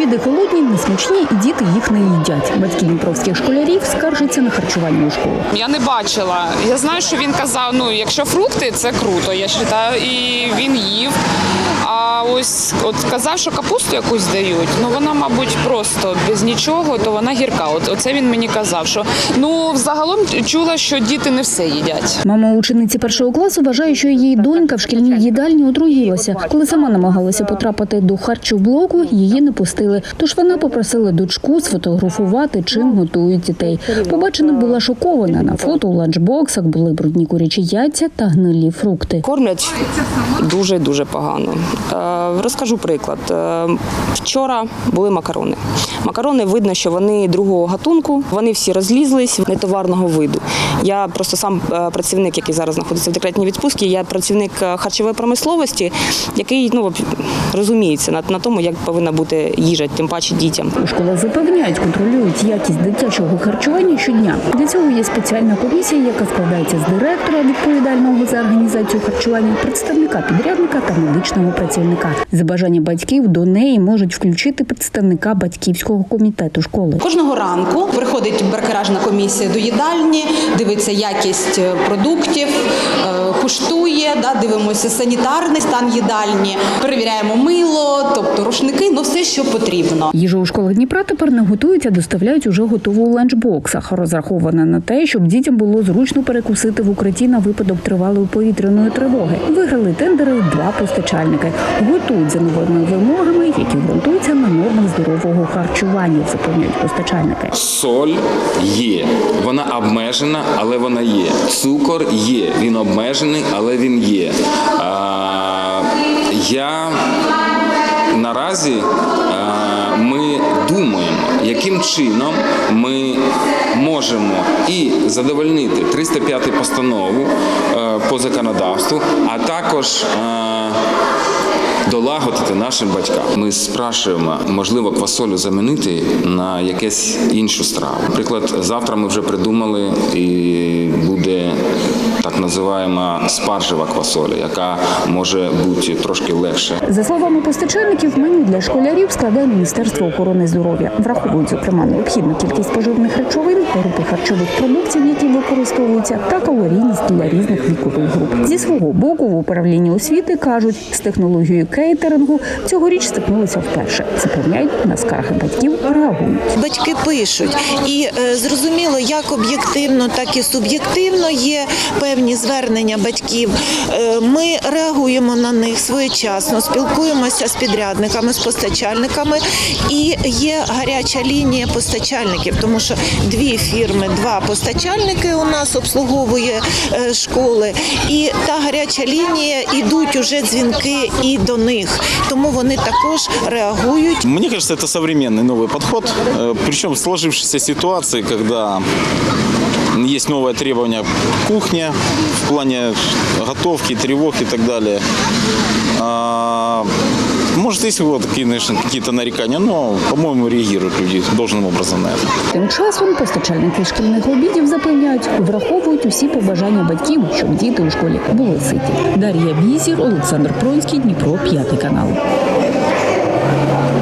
Обіди холодні, несмачні, і діти їх не їдять. Батьки дніпровських школярів скаржаться на харчування у школу. Я не бачила. Я знаю, що він казав, ну якщо фрукти, це круто, я вважаю, і він їв. А ось от казав, що капусту якусь дають. Ну вона, мабуть, просто без нічого, то вона гірка. От оце він мені казав. Що ну взагалом чула, що діти не все їдять. Мама учениці першого класу вважає, що її донька в шкільній їдальні отруїлася. Коли сама намагалася потрапити до харчоблоку, її не пустили. Тож вона попросила дочку сфотографувати, чим готують дітей. Побачена була шокована. На фото у ланчбоксах були брудні курячі яйця та гнилі фрукти. Кормлять дуже дуже погано. Е, розкажу приклад. Е, вчора були макарони. Макарони видно, що вони другого гатунку, вони всі розлізлись нетоварного виду. Я просто сам е, працівник, який зараз знаходиться в декретній відпустці, я працівник харчової промисловості, який ну розуміється на, на тому, як повинна бути їжа, тим паче дітям. У школах запевняють, контролюють якість дитячого харчування щодня. Для цього є спеціальна комісія, яка складається з директора, відповідального за організацію харчування, представника підрядника та медичного працівника. За бажання батьків до неї можуть включити представника батьківського комітету школи. Кожного ранку приходить баркеражна комісія до їдальні, дивиться якість е, продуктів, е, куштує, да, дивимося санітарний стан їдальні, перевіряємо мило, тобто рушники, ну все, що потрібно. Їжу у школах Дніпра тепер не готують, а доставляють уже готову у ланчбоксах, розрахована на те, щоб дітям було зручно перекусити в укритті на випадок тривалої повітряної тривоги. Виграли тендери два постачальники. Готують за новими вимогами, які ґрунтуються на нормах здорового харчування, запевняють постачальники. Соль є, вона обмежена, але вона є. Цукор є, він обмежений, але він є. А, я наразі ми думаємо, яким чином ми можемо і задовольнити 305 постанову е, по законодавству, а також. е, долагодити нашим батькам. Ми спрашуємо, можливо, квасолю замінити на якусь іншу страву. Наприклад, завтра ми вже придумали і називаємо спаржева квасоля, яка може бути трошки легше. За словами постачальників, меню для школярів складає Міністерство охорони здоров'я. Враховують, зокрема, необхідну кількість поживних речовин, групи харчових продуктів, які використовуються, та калорійність для різних вікових груп. Зі свого боку, в управлінні освіти кажуть, з технологією кейтерингу цьогоріч стикнулися вперше. Запевняють, на скарги батьків реагують. Батьки пишуть, і е, зрозуміло, як об'єктивно, так і суб'єктивно є певні звернення батьків. Е, Ми реагуємо на них своєчасно, спілкуємося з підрядниками, з постачальниками, і є гаряча лінія постачальників, тому що дві фірми, два постачальники у нас обслуговує е, школи, і та гаряча лінія йдуть уже дзвінки і до них, тому вони також реагують. Мне кажется, это современный новый подход. Э, Причем в сложившейся ситуации, когда есть новое требование кухня в плане готовки, тревог и так далее. Может, есть вот, какие-то нарекания, но, по-моему, реагируют люди должным образом на это. Тим часом постачальники шкільних обідів запевняють, враховують усі побажання батьків, щоб діти у школі були ситі. Дар'я Бізір, Олександр Пронський, Дніпро, п'ятий канал.